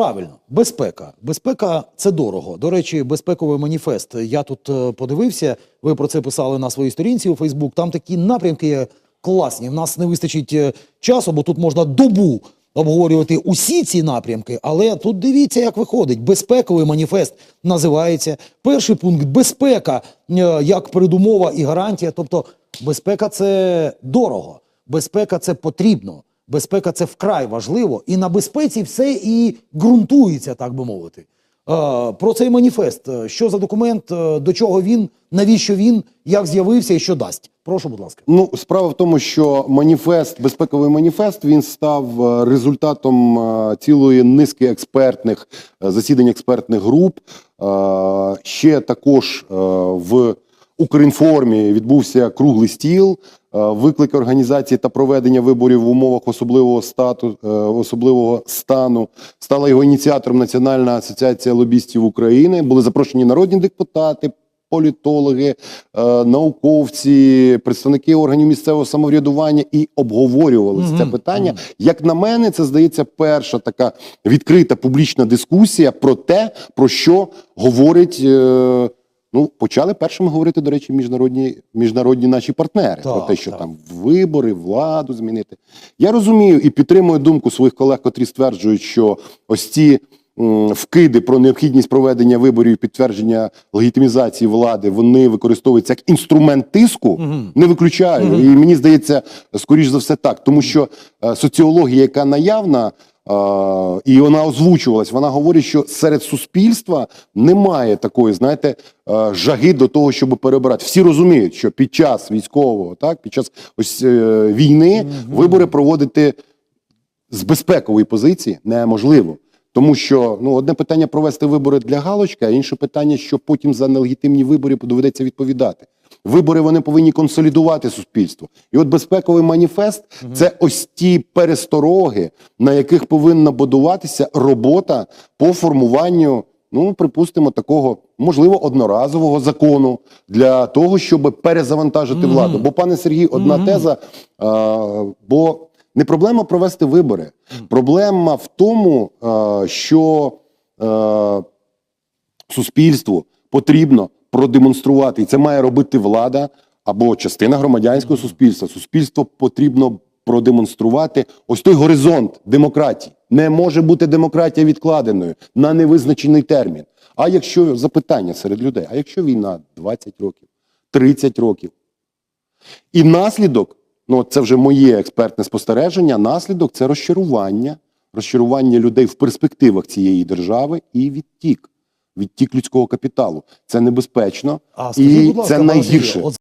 Правильно, безпека. Безпека це дорого. До речі, безпековий маніфест. Я тут е, подивився. Ви про це писали на своїй сторінці у Фейсбук. Там такі напрямки є класні. В нас не вистачить е, часу, бо тут можна добу обговорювати усі ці напрямки. Але тут дивіться, як виходить. Безпековий маніфест називається. Перший пункт безпека е, як передумова і гарантія. Тобто, безпека це дорого, безпека це потрібно. Безпека це вкрай важливо, і на безпеці все і ґрунтується, так би мовити. Е, Про цей маніфест. Е, Що за документ, е, до чого він, навіщо він, як з'явився і що дасть? Прошу, будь ласка. Ну, справа в тому, що маніфест, безпековий маніфест, він став результатом цілої низки експертних засідань експертних груп. Ще також в Укрінформі відбувся круглий стіл. Е, Виклики організації та проведення виборів в умовах особливого стату е, особливого стану стала його ініціатором Національна асоціація лобістів України. Були запрошені народні депутати, політологи, е, науковці, представники органів місцевого самоврядування і обговорювалося це Мгм, питання. Як на мене, це здається перша така відкрита публічна дискусія про те, про що говорить. е, Ну, почали першими говорити, до речі, міжнародні, міжнародні наші партнери Так, про те, що так. там вибори, владу змінити. Я розумію і підтримую думку своїх колег, котрі стверджують, що ось ці м, вкиди про необхідність проведення виборів і підтвердження легітимізації влади вони використовуються як інструмент тиску. Мгм. Не виключаю. Мгм. І мені здається, скоріш за все так. Тому що е, соціологія, яка наявна, і вона озвучувалась, вона говорить, що серед суспільства немає такої, знаєте, е, жаги до того, щоб перебирати. Всі розуміють, що під час військового, так, під час ось е, війни Мгм. вибори проводити з безпекової позиції неможливо. Тому що ну одне питання провести вибори для галочки, а інше питання, що потім за нелегітимні вибори доведеться відповідати. Вибори вони повинні консолідувати суспільство. І от безпековий маніфест це ось ті перестороги, на яких повинна будуватися робота по формуванню, ну припустимо, такого можливо одноразового закону для того, щоб перезавантажити Мгм. владу. Бо, пане Сергій, одна Мгм. теза. А, бо не проблема провести вибори. Проблема в тому, е, що е, суспільству потрібно продемонструвати, і це має робити влада або частина громадянського суспільства. Суспільство потрібно продемонструвати ось той горизонт демократії. Не може бути демократія відкладеною на невизначений термін. А якщо запитання серед людей, а якщо війна 20 років, 30 років, і наслідок, ну це вже моє експертне спостереження. Наслідок це розчарування, розчарування людей в перспективах цієї держави і відтік, відтік людського капіталу. Це небезпечно А скажіть, і будь ласка, це найгірше.